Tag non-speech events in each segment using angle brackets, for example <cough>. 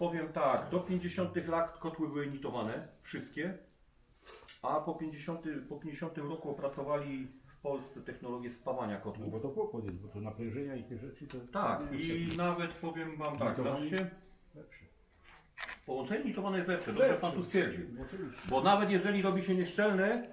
powiem tak, do 50 lat kotły były emitowane, wszystkie, a po 50, po 50 roku opracowali w Polsce technologię spawania No kotłów. bo to kłopot jest, bo to naprężenia i te rzeczy to... Tak, i nawet powiem Wam tak, Lepsze. połączenie emitowane jest lepsze, dobrze Pan tu stwierdził. Oczywiście. Bo nawet jeżeli robi się nieszczelne,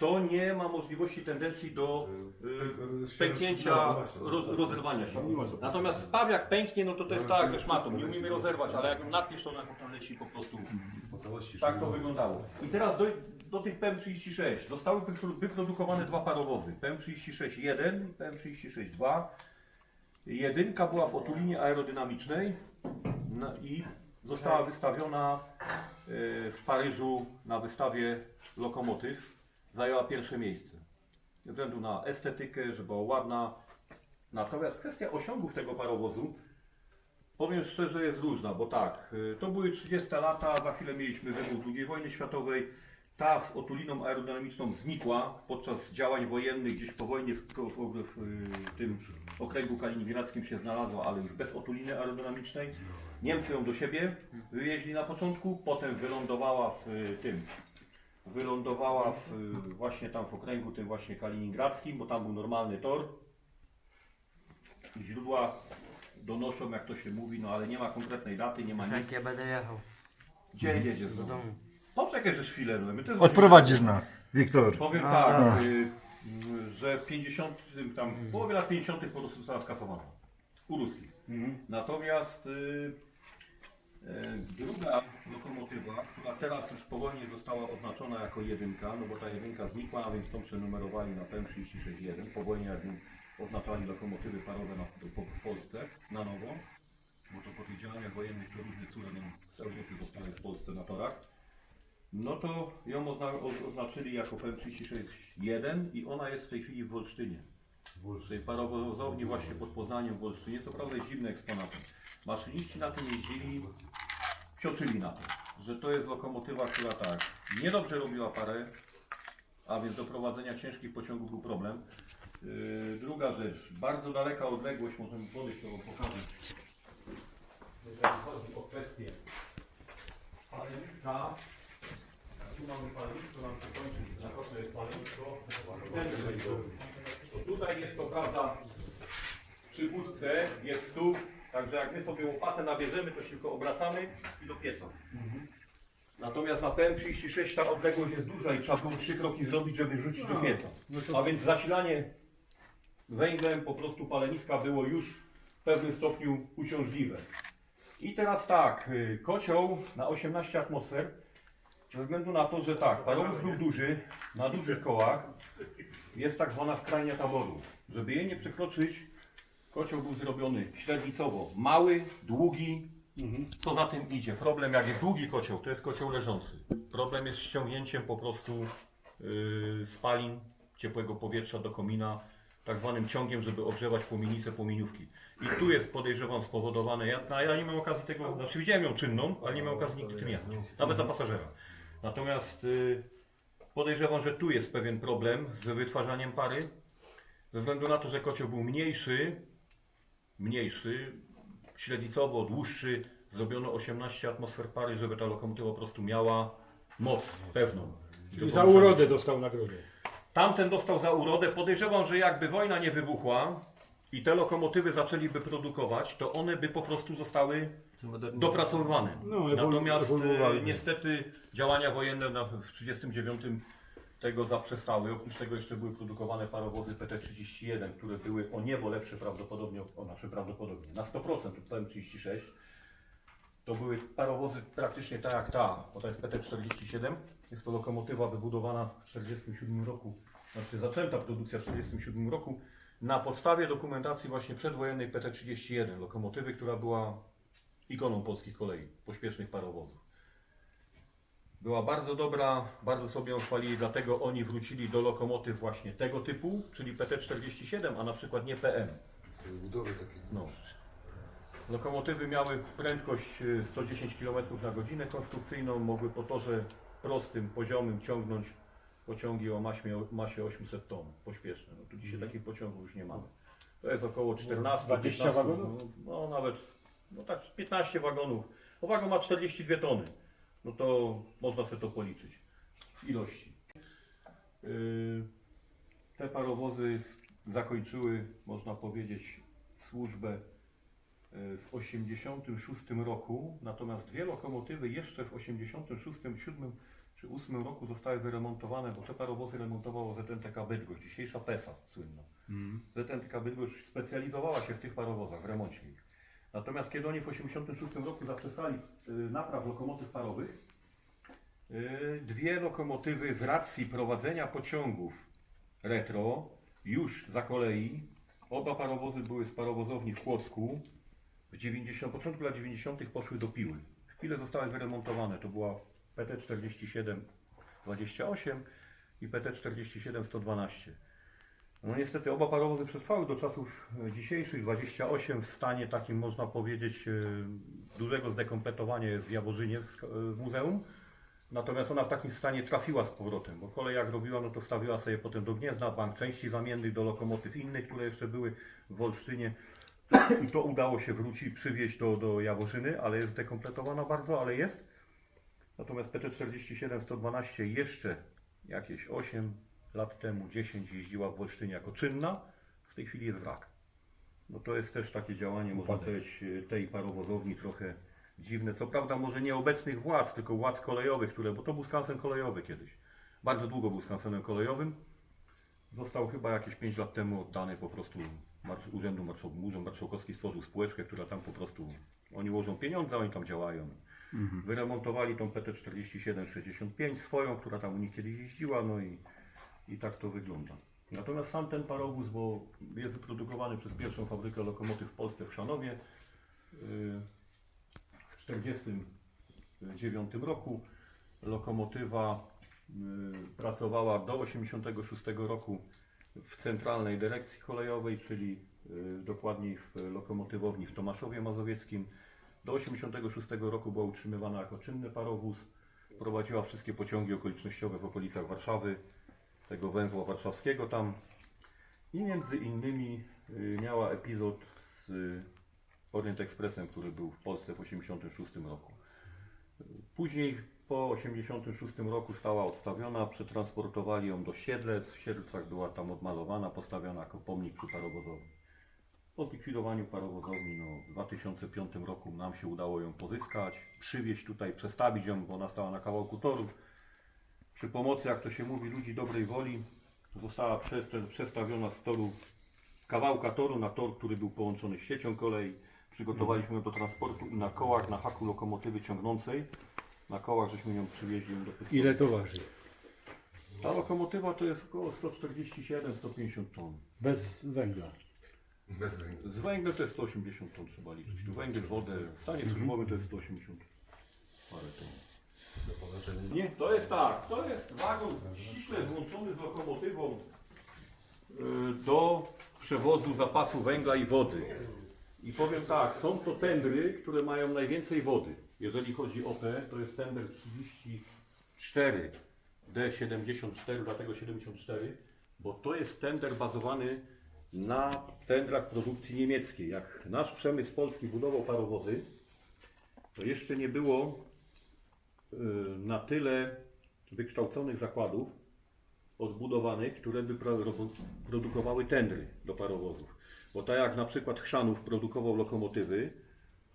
to nie ma możliwości tendencji do y, pęknięcia, roz, rozerwania się. Natomiast spaw jak pęknie, no to to jest tak, szmatą, nie umiemy rozerwać, ale jak ją napisz, to ona potem leci po prostu. Tak to wyglądało. I teraz do, do tych PM36 zostały wypro- wyprodukowane dwa parowozy. PM36-1 i PM36-2. Jedynka była w otulinie aerodynamicznej na, i została wystawiona e, w Paryżu na wystawie lokomotyw. Zajęła pierwsze miejsce. Ze względu na estetykę, że była ładna. Natomiast kwestia osiągów tego parowozu Powiem szczerze, jest różna, bo tak, y, to były 30 lata, za chwilę mieliśmy wybuch II wojny światowej. Ta z otuliną aerodynamiczną znikła podczas działań wojennych, gdzieś po wojnie w, w, w, tym okręgu kaliningradzkim się znalazła, ale już bez otuliny aerodynamicznej. Niemcy ją do siebie wywieźli na początku, potem wylądowała w y, tym, wylądowała w, właśnie tam w okręgu tym właśnie kaliningradzkim, bo tam był normalny tor. Źródła donoszą, jak to się mówi, no ale nie ma konkretnej daty, nie ma nic. Jak ja będę jechał Gdzie jedziesz do do domu. Poczekaj, że chwilę, no my też Odprowadzisz nas, Wiktor. Powiem A, tak, dobra. y, że w 50, tam, w połowie lat 50 po prostu została skasowana. U ruskich. Mhm. Natomiast y, druga lokomotywa, która teraz już po wojnie została oznaczona jako jedynka, no bo ta jedynka znikła, a więc tą przenumerowali na PM36-1. Po wojnie jak oznaczali lokomotywy parowe na, po, w Polsce na nowo, bo to po tych działaniach wojennych to różne cuda nam z Europy zostały w Polsce na torach. No to ją ozna, oznaczyli jako PM36-1 i ona jest w tej chwili w Wolsztynie. W tej parowozowni właśnie pod Poznaniem w Wolsztynie. Co prawda jest zimny eksponatem. Maszyniści na tym jeździli, psioczyli na to, że to jest lokomotywa, która tak, niedobrze robiła parę, a więc do prowadzenia ciężkich pociągów był problem. Yy, druga rzecz, bardzo daleka odległość, możemy podejść, to wam pokażę. Jeżeli chodzi o kwestię paleniska, tu mamy palenisko, nam się kończy, na końcu jest palenisko, to tutaj jest to prawda, przy budce jest stół, także jak my sobie łopatę nabierzemy, to się tylko obracamy i do pieca. Natomiast na PM36 ta odległość jest duża i trzeba było trzy kroki zrobić, żeby wrzucić do pieca. A więc zasilanie węglem po prostu paleniska było już w pewnym stopniu uciążliwe. I teraz tak, y, kocioł na 18 atmosfer, ze względu na to, że tak, parowóz był duży, na dużych kołach, jest tak zwana skrajnia taboru. Żeby jej nie przekroczyć, kocioł był zrobiony średnicowo mały, długi. Co za tym idzie? Problem jak jest długi kocioł, to jest kocioł leżący. Problem jest z ściągnięciem po prostu yy, spalin, ciepłego powietrza do komina, tak zwanym ciągiem, żeby ogrzewać płomienicę, płomieniówki. I tu jest podejrzewam spowodowane, ja, no, ja nie mam okazji tego, znaczy widziałem ją czynną, ale nie miałem okazji nigdy tym jechać, nawet za pasażera. Natomiast yy, podejrzewam, że tu jest pewien problem z wytwarzaniem pary, ze względu na to, że kocioł był mniejszy, mniejszy, średnicowo dłuższy, zrobiono 18 atmosfer pary, żeby ta lokomotywa po prostu miała moc pewną. Czyli za urodę dostał nagrodę. Tamten dostał za urodę. Podejrzewam, że jakby wojna nie wybuchła i te lokomotywy zaczęliby produkować, to one by po prostu zostały dopracowywane. No, ewolu- Natomiast ewoluowały. e, niestety działania wojenne na, w 1939 tego zaprzestały. Oprócz tego jeszcze były produkowane parowozy PT-31, które były o niebo lepsze prawdopodobnie, o znaczy prawdopodobnie, na 100% od PM-36. To były parowozy praktycznie tak jak ta, bo to jest PT-47. Jest to lokomotywa wybudowana w 1947 roku, znaczy zaczęta produkcja w 1947 roku na podstawie dokumentacji właśnie przedwojennej PT-31, lokomotywy, która była ikoną polskich kolei, pośpiesznych parowozów. Była bardzo dobra, bardzo sobie ją chwalili, dlatego oni wrócili do lokomotyw właśnie tego typu, czyli PT-47, a na przykład nie PM. Budowy takie. No. Lokomotywy miały prędkość y, 110 km na godzinę konstrukcyjną, mogły po torze prostym, poziomym ciągnąć pociągi o masie, masie 800 ton, pośpieszne. No tu dzisiaj takich pociągów już nie mamy. To jest około 14 20 15, wagonów? No, no nawet, no tak 15 wagonów. Wagon ma 42 tony. No to można sobie to policzyć w ilości. Yy, Te parowozy zakończyły, można powiedzieć, służbę yy, w 86 roku, natomiast dwie lokomotywy jeszcze w 86, 7 czy 8 roku zostały wyremontowane, bo te parowozy remontowało ZNTK Bydgoszcz, dzisiejsza PESA słynna. ZNTK Bydgoszcz specjalizowała się w tych parowozach, w remoncie ich. Natomiast kiedy oni w 86 roku zaprzestali y, napraw lokomotyw parowych, y, dwie lokomotywy z racji prowadzenia pociągów retro już za kolei, oba parowozy były z parowozowni w Kłodzku, w 90, początku lat 90. poszły do Piły. W Pile zostały wyremontowane, to była PT 47 28 i PT 47 112. No niestety oba parowozy przetrwały do czasów e, dzisiejszych, 28 w stanie takim można powiedzieć e, dużego zdekompletowania jest w Jaworzynie e, w muzeum. Natomiast ona w takim stanie trafiła z powrotem, bo kolej jak robiła, no to wstawiła sobie potem do Gniezna bank części zamiennych do lokomotyw innych, które jeszcze były w Wolsztynie. <clears throat> I to udało się wrócić, przywieźć do, do Jaworzyny, ale jest zdekompletowana bardzo, ale jest. Natomiast PT47 112 jeszcze jakieś 8 lat temu, 10 jeździła w Wolsztynie jako czynna, w tej chwili jest wrak. No to jest też takie działanie, można powiedzieć, tej parowozowni trochę dziwne. Co prawda może nie obecnych władz, tylko władz kolejowych, które, bo to był skansen kolejowy kiedyś. Bardzo długo był skansenem kolejowym. Został chyba jakieś 5 lat temu oddany po prostu marsz, Urzędu Marszałkowskiego. Urząd Marszałkowski stworzył spółeczkę, która tam po prostu, oni łożą pieniądze, oni tam działają. Wyremontowali tą PT4765 swoją, która tam u nich kiedyś jeździła, no i, i tak to wygląda. Natomiast sam ten parowóz, bo jest wyprodukowany przez pierwszą fabrykę lokomotyw w Polsce w Szanowie yy, w 1949 roku. Lokomotywa yy, pracowała do 1986 roku w Centralnej Dyrekcji Kolejowej, czyli yy, dokładniej w lokomotywowni w Tomaszowie Mazowieckim. Do 1986 roku była utrzymywana jako czynny parowóz. Prowadziła wszystkie pociągi okolicznościowe w okolicach Warszawy, tego węzła warszawskiego tam. I między innymi y, miała epizod z y, Orient Expressem, który był w Polsce w 1986 roku. Później po 1986 roku stała odstawiona, przetransportowali ją do Siedlec. W Siedlcach była tam odmalowana, postawiona jako pomnik przy parowozowni. Po zlikwidowaniu parowozowni no, w 2005 roku nam się udało ją pozyskać, przywieźć tutaj, przestawić ją, bo ona stała na kawałku toru. Przy pomocy, jak to się mówi, ludzi dobrej woli została przestawiona z toru, z kawałka toru na tor, który był połączony z siecią kolei. Przygotowaliśmy ją do transportu i na kołach, na haku lokomotywy ciągnącej, na kołach żeśmy ją przywieźli do Pyskowa. Ile to waży? Ta lokomotywa to jest około 147-150 ton. Bez węgla. Bez węgla. Z węglem to jest 180 ton trzeba liczyć. Tu węgiel, wodę, w stanie służbowym to jest 180 parę ton. Nie, to jest tak, to jest wagon ściśle złączony z lokomotywą y, do przewozu zapasu węgla i wody. I powiem tak, są to tendry, które mają najwięcej wody. Jeżeli chodzi o te, to jest tender 34 D74, dlatego 74, bo to jest tender bazowany na tendrach produkcji niemieckiej. Jak nasz przemysł polski budował parowozy, to jeszcze nie było na tyle wykształconych zakładów odbudowanych, które by pro- ro- produkowały tendry do parowozów. Bo tak jak na przykład Chrzanów produkował lokomotywy,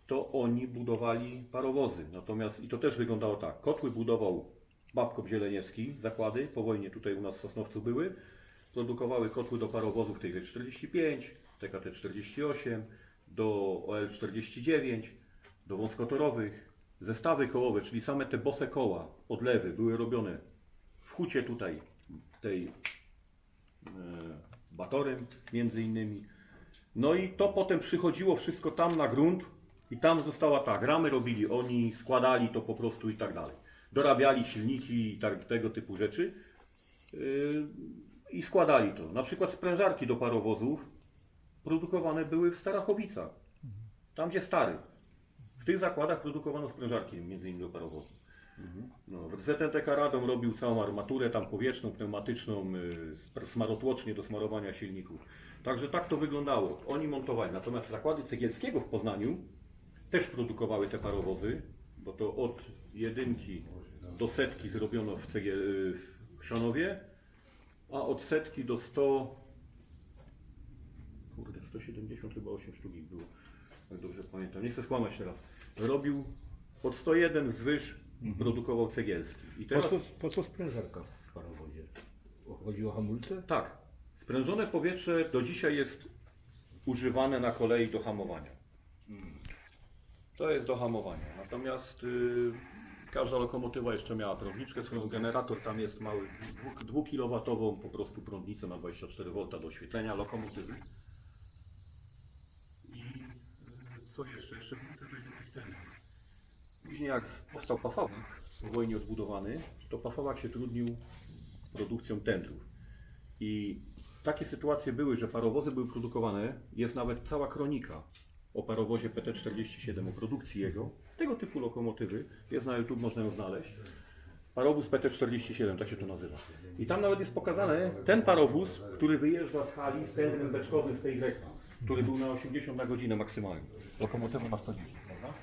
to oni budowali parowozy. Natomiast i to też wyglądało tak. Kotły budował Babkow Zieleniewski, zakłady, po wojnie tutaj u nas w Sosnowcu były. Produkowały kotły do parowozów TG45, TKT48, do OL49, do wąskotorowych. Zestawy kołowe, czyli same te bose koła, odlewy były robione w hucie tutaj tej e, Batorem między innymi. No i to potem przychodziło wszystko tam na grunt i tam została tak, ramy robili oni, składali to po prostu i tak dalej. Dorabiali silniki i tak, tego typu rzeczy yy, i składali to. Na przykład sprężarki do parowozów produkowane były w Starachowicach, tam gdzie stary. W tych zakładach produkowano sprężarki między innymi do parowozów. No, ZNTK Radom robił całą armaturę tam powietrzną, pneumatyczną, y, smarotłocznie do smarowania silników. Także tak to wyglądało. Oni montowali. Natomiast zakłady Cegielskiego w Poznaniu też produkowały te parowozy, bo to od jedynki do setki zrobiono w, cegiel, w Chrzanowie, a od setki do 100 kurde, 170 chyba 8 sztuk ich było, jak dobrze pamiętam. Nie chcę skłamać teraz. Robił od 101 wzwyż produkował Cegielski. I Po teraz co, po co sprężarka w parowozie? O, Chodzi o hamulce? tak, sprężone powietrze do dzisiaj jest używane na kolei do hamowania. To jest do hamowania. Natomiast y, każda lokomotywa jeszcze miała prądniczkę, swoją generator tam jest mały, 2 kW po prostu prądnicę na 24 V do oświetlenia lokomotywy. I y, co jeszcze? Jeszcze do tych tematów. Później jak powstał Pafałak po wojnie odbudowany, to Pafałak się trudnił produkcją tętrów. I takie sytuacje były, że parowozy były produkowane, jest nawet cała kronika o parowozie PT-47, o produkcji jego, tego typu lokomotywy, jest na YouTube, można ją znaleźć. Parowóz PT-47, tak się to nazywa. I tam nawet jest pokazane ten parowóz, który wyjeżdża z hali z tędrem beczkowym z tej Greca, który był na 80 na godzinę maksymalnie. Lokomotywa ma 110, prawda?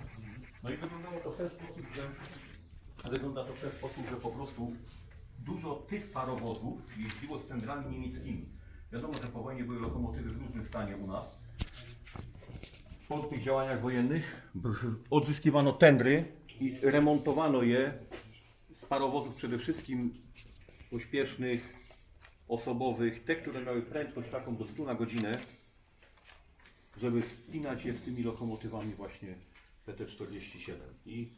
No i wyglądało to w ten sposób, że wygląda to w ten sposób, że po prostu dużo tych parowozów jeździło z tędrami niemieckimi. Wiadomo, że po wojnie były lokomotywy w różnym stanie u nas. Po tych działaniach wojennych odzyskiwano tędry i remontowano je z parowozów przede wszystkim pośpiesznych, osobowych, te, które miały prędkość taką do 100 na godzinę, żeby spinać je z tymi lokomotywami właśnie PT-47. I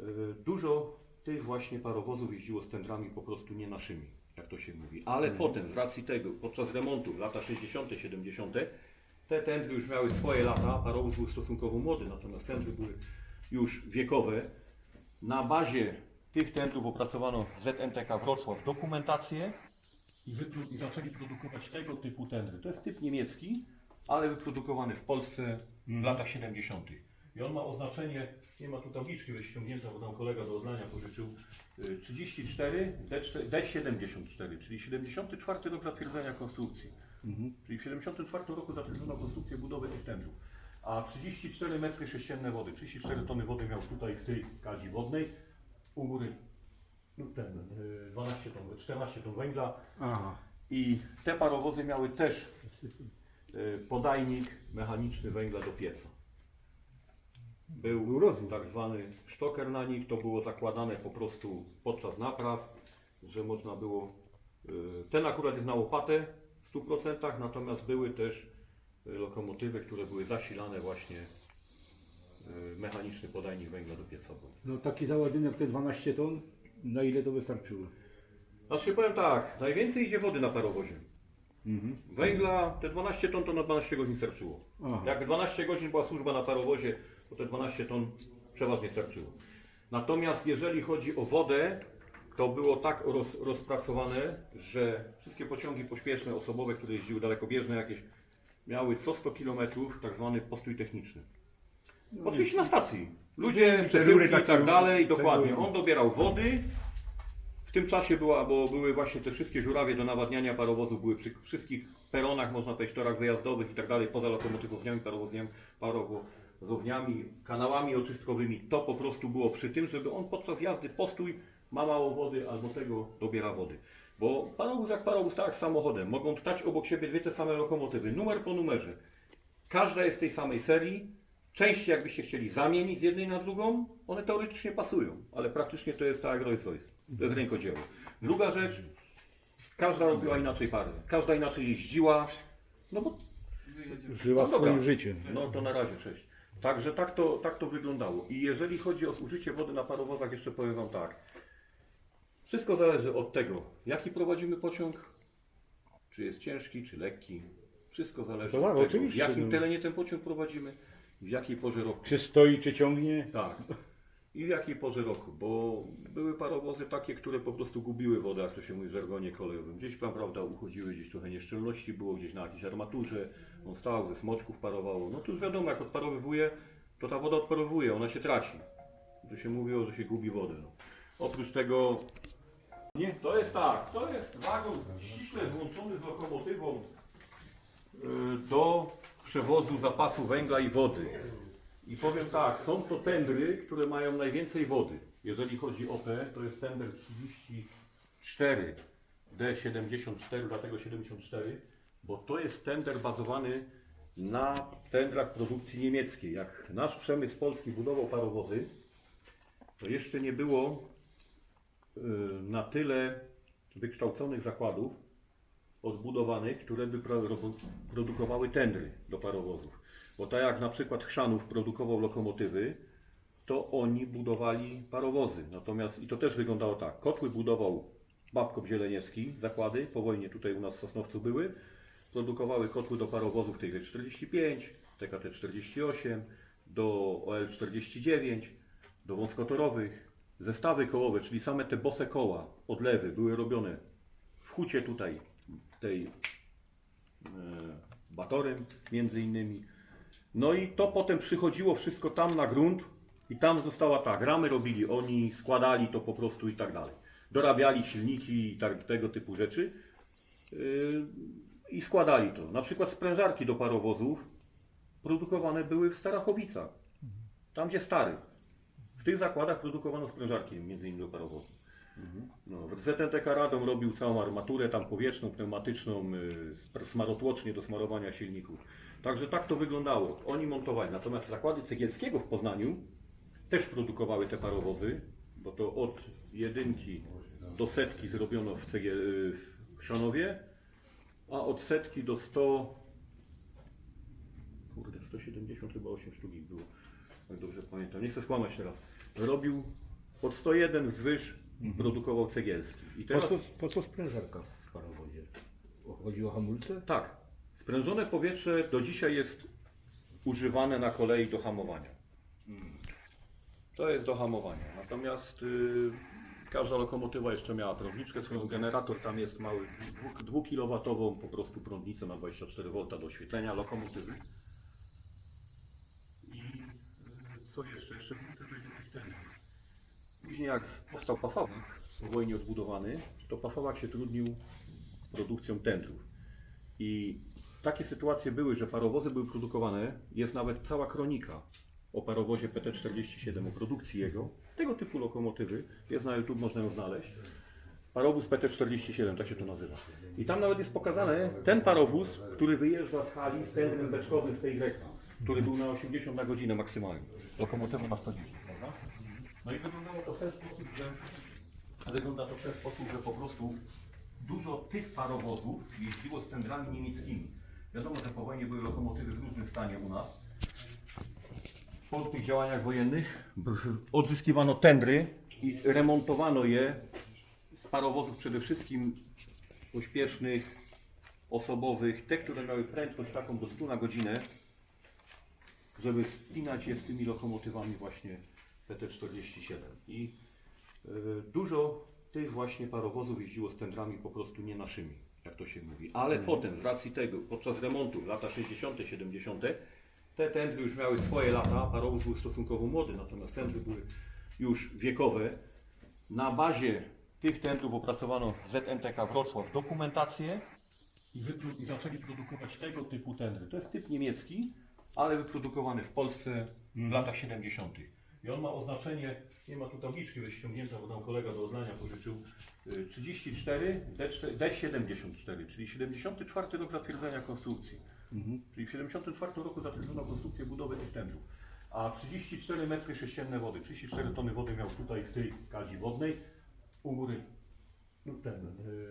y, dużo tych właśnie parowozów jeździło z tędrami po prostu nie naszymi, jak to się mówi. Ale potem, z racji tego, podczas remontu, lata 60., 70., te tędry już miały swoje lata, parowóz był stosunkowo młody, natomiast tędry były już wiekowe. Na bazie tych tędrów opracowano w ZNTK Wrocław dokumentację i, i zaczęli produkować tego typu tędry. To jest typ niemiecki, ale wyprodukowany w Polsce w latach 70. I on ma oznaczenie, nie ma tu tabliczki wyściągnięta, bo tam kolega do odlania pożyczył, y, 34 D4 D74, czyli 74 rok zatwierdzenia konstrukcji. Czyli w 74 roku zatwierdzono konstrukcję budowy tych tędrów. A 34 metry sześcienne wody, 34 tony wody miał tutaj w tej kadzi wodnej. U góry no ten, y, 12 ton, 14 ton węgla. Aha. I te parowozy miały też y, podajnik mechaniczny węgla do pieca. Był rozwój. tak zwany sztoker na nich, to było zakładane po prostu podczas napraw, że można było. y, Ten akurat jest na łopatę w 100%, natomiast były też y, lokomotywy, które były zasilane właśnie y, mechaniczny podajnik węgla do pieca. był. No taki załadunek te 12 ton, na ile to wystarczyło? Znaczy powiem tak, najwięcej idzie wody na parowozie. Mhm. Węgla, te 12 ton to na 12 godzin starczyło. Aha. Jak 12 godzin była służba na parowozie, to te 12 ton przeważnie starczyło. Natomiast jeżeli chodzi o wodę, to było tak roz, rozpracowane, że wszystkie pociągi pośpieszne, osobowe, które jeździły dalekobieżne jakieś, miały co 100 km tak zwany postój techniczny. Oczywiście na stacji. Ludzie, przesyłki i takie, tak dalej, dokładnie. On dobierał wody, tym czasie była, bo były właśnie te wszystkie żurawie do nawadniania parowozów, były przy wszystkich peronach, można powiedzieć, torach wyjazdowych i tak dalej, poza lokomotywowniami, parowozami, parowozowniami, kanałami oczystkowymi. To po prostu było przy tym, żeby on podczas jazdy postój ma mało wody albo tego dobiera wody. Bo parowóz jak parowóz, tak samochodem, mogą stać obok siebie dwie te same lokomotywy, numer po numerze. Każda jest tej samej serii. Części jakbyście chcieli zamienić z jednej na drugą, one teoretycznie pasują, ale praktycznie to jest tak jak Rolls Royce. To jest rękodzieło. Druga rzecz, każda robiła inaczej pary, każda inaczej jeździła, no bo Żyła No dobra. swoim życiem. no to na razie cześć. Także tak to, tak to wyglądało. I jeżeli chodzi o zużycie wody na parowozach, jeszcze powiem Wam tak. Wszystko zależy od tego, jaki prowadzimy pociąg, czy jest ciężki, czy lekki. Wszystko zależy To od tak, tego, w oczywiście, jakim no. terenie ten pociąg prowadzimy, w jakiej porze roku. Czy stoi, czy ciągnie? Tak. I w jakiej porze roku, bo były parowozy takie, które po prostu gubiły wodę, jak to się mówi w żargonie kolejowym. Gdzieś tam, prawda, uchodziły, gdzieś trochę nieszczelności było, gdzieś na jakiejś armaturze, on stał, ze smoczków parowało. No to już wiadomo, jak odparowywuje, to ta woda odparowuje, ona się traci. To się mówiło, że się gubi wodę. No. Oprócz tego, nie, to jest tak, to jest wagon ściśle złączony z lokomotywą y, do przewozu zapasu węgla i wody. I powiem tak, są to tendry, które mają najwięcej wody. Jeżeli chodzi o te, to jest tender 34 D74, dlatego 74, bo to jest tender bazowany na tendrach produkcji niemieckiej. Jak nasz przemysł polski budował parowozy, to jeszcze nie było y, na tyle wykształconych zakładów odbudowanych, które by pro, ro- produkowały tendry do parowozów. Bo tak jak na przykład Chrzanów produkował lokomotywy, to oni budowali parowozy. Natomiast i to też wyglądało tak. Kotły budował Babkow Zieleniewski, zakłady, po wojnie tutaj u nas w Sosnowcu były. Produkowały kotły do parowozów TG45, TKT48, do OL49, do wąskotorowych. Zestawy kołowe, czyli same te bose koła, odlewy były robione w hucie tutaj, tej e, Batorym między innymi. No i to potem przychodziło wszystko tam na grunt i tam została tak, ramy robili oni, składali to po prostu i tak dalej. Dorabiali silniki i tak, tego typu rzeczy yy, i składali to. Na przykład sprężarki do parowozów produkowane były w Starachowicach, tam gdzie stary. W tych zakładach produkowano sprężarki między innymi do parowozów. No, ZNTK Radom robił całą armaturę tam powietrzną, pneumatyczną, y, spr- smarotłocznie do smarowania silników. Także tak to wyglądało. Oni montowali. Natomiast zakłady Cegielskiego w Poznaniu też produkowały te parowozy, bo to od jedynki do setki zrobiono w, Cegiel, w Chrzanowie, a od setki do 100 kurde, 170 chyba 8 sztuk ich było. Jak dobrze pamiętam. Nie chcę skłamać teraz. Robił od 101 wzwyż produkował Cegielski. I Po teraz co, po co sprężarka w parowozie? Chodzi o hamulce? tak, sprężone powietrze do dzisiaj jest używane na kolei do hamowania. To jest do hamowania. Natomiast y, każda lokomotywa jeszcze miała prądniczkę, swoją generator tam jest mały, 2-kilowatową po prostu prądnicę na 24 V do oświetlenia lokomotywy. I y, co jeszcze? Jeszcze. Później jak powstał Pafałak po wojnie odbudowany, to Pafałak się trudnił produkcją tendrów. I takie sytuacje były, że parowozy były produkowane, jest nawet cała kronika o parowozie PT-47, o produkcji jego, tego typu lokomotywy, jest na YouTube, można ją znaleźć. Parowóz PT-47, tak się to nazywa. I tam nawet jest pokazane ten parowóz, który wyjeżdża z hali z tendrem beczkowym z tej Greca, który był na 80 na godzinę maksymalnie. Lokomotywa na 110, prawda? No i wyglądało to w ten sposób, że wygląda to w ten sposób, że po prostu dużo tych parowozów jeździło z tendrami niemieckimi. Wiadomo, że po wojnie były lokomotywy w różnym stanie u nas. Po tych działaniach wojennych odzyskiwano tendry i remontowano je z parowozów przede wszystkim pośpiesznych, osobowych, te, które miały prędkość taką do 100 na godzinę, żeby spinać je z tymi lokomotywami właśnie PT-47. I y, dużo tych właśnie parowozów jeździło z tendrami po prostu nie naszymi, jak to się mówi. Ale potem, z racji tego, podczas remontu, lata 60., 70., te tendry już miały swoje lata, parowóz był stosunkowo młody, natomiast tendry były już wiekowe. Na bazie tych tendrów opracowano w ZNTK Wrocław dokumentację i, i zaczęli produkować tego typu tendry. To jest typ niemiecki, ale wyprodukowany w Polsce w latach 70. I on ma oznaczenie, nie ma tu tabliczki wyściągnięta, bo tam kolega do odlania pożyczył, y, 34 D4 D74, czyli 74 rok zatwierdzenia konstrukcji. Czyli w 74 roku zatwierdzono konstrukcję budowy tych tendrów. A 34 metry sześcienne wody, 34 tony wody miał tutaj w tej kadzi wodnej, u góry no ten,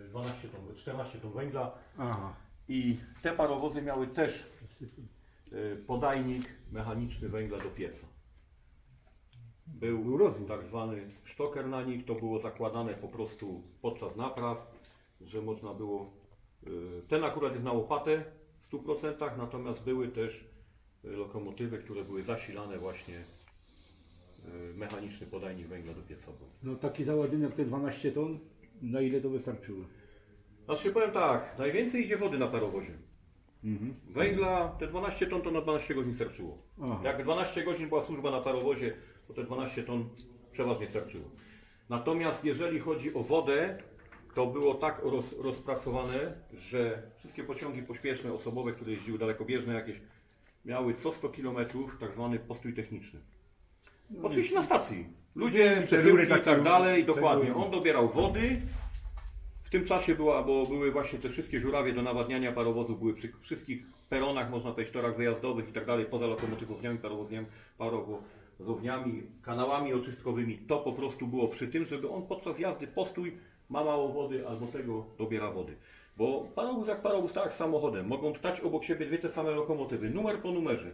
y, 12 ton, 14 ton węgla, Aha. i te parowozy miały też y, podajnik mechaniczny węgla do pieca. Był rozwój. tak zwany sztoker na nich, to było zakładane po prostu podczas napraw, że można było. y, Ten akurat jest na łopatę w 100%, natomiast były też y, lokomotywy, które były zasilane właśnie y, mechaniczny podajnik węgla do pieca. był. No taki załadunek te 12 ton, na ile to wystarczyło? Znaczy powiem tak, najwięcej idzie wody na parowozie. Mhm. Węgla, te 12 ton to na 12 godzin starczyło. Aha. Jak 12 godzin była służba na parowozie, to te 12 ton przeważnie starczyło. Natomiast jeżeli chodzi o wodę, to było tak roz, rozpracowane, że wszystkie pociągi pośpieszne, osobowe, które jeździły dalekobieżne jakieś, miały co 100 km tak zwany postój techniczny. Oczywiście na stacji. Ludzie, przesyłki i tak dalej, dokładnie. On dobierał wody. W tym czasie była, bo były właśnie te wszystkie żurawie do nawadniania parowozów, były przy wszystkich peronach, można powiedzieć, torach wyjazdowych i tak dalej, poza lokomotywowniami, parowozami, parowozowniami, kanałami oczystkowymi. To po prostu było przy tym, żeby on podczas jazdy postój ma mało wody albo tego dobiera wody. Bo parowóz jak parowóz, tak jak z samochodem, mogą stać obok siebie dwie te same lokomotywy, numer po numerze.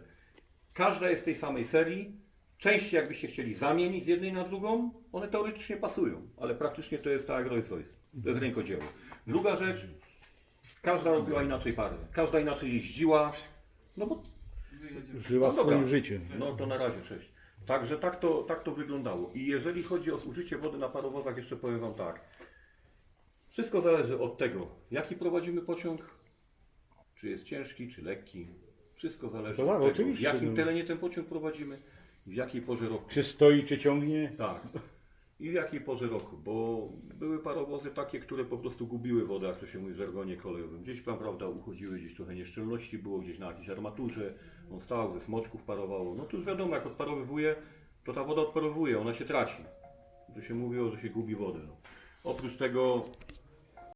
Każda jest tej samej serii. Części jakbyście chcieli zamienić z jednej na drugą, one teoretycznie pasują, ale praktycznie to jest tak jak Rolls Royce. To jest rękodzieło. Druga rzecz, każda robiła inaczej pary, każda inaczej jeździła, no bo Żyła No dobra. swoim życiem. no to na razie, cześć. Także tak to, tak to wyglądało. I jeżeli chodzi o zużycie wody na parowozach, jeszcze powiem Wam tak. Wszystko zależy od tego, jaki prowadzimy pociąg, czy jest ciężki, czy lekki. Wszystko zależy tak, od tego, w oczywiście, jakim no. terenie ten pociąg prowadzimy, w jakiej porze roku. Czy stoi, czy ciągnie? Tak. I w jakiej porze roku, bo były parowozy takie, które po prostu gubiły wodę, jak to się mówi w żargonie kolejowym. Gdzieś tam, prawda, uchodziły, gdzieś trochę nieszczelności było, gdzieś na jakiejś armaturze, on stał, ze smoczków parowało. No to już wiadomo, jak odparowywuje, to ta woda odparowuje, ona się traci. To się mówiło, że się gubi wodę. No. Oprócz tego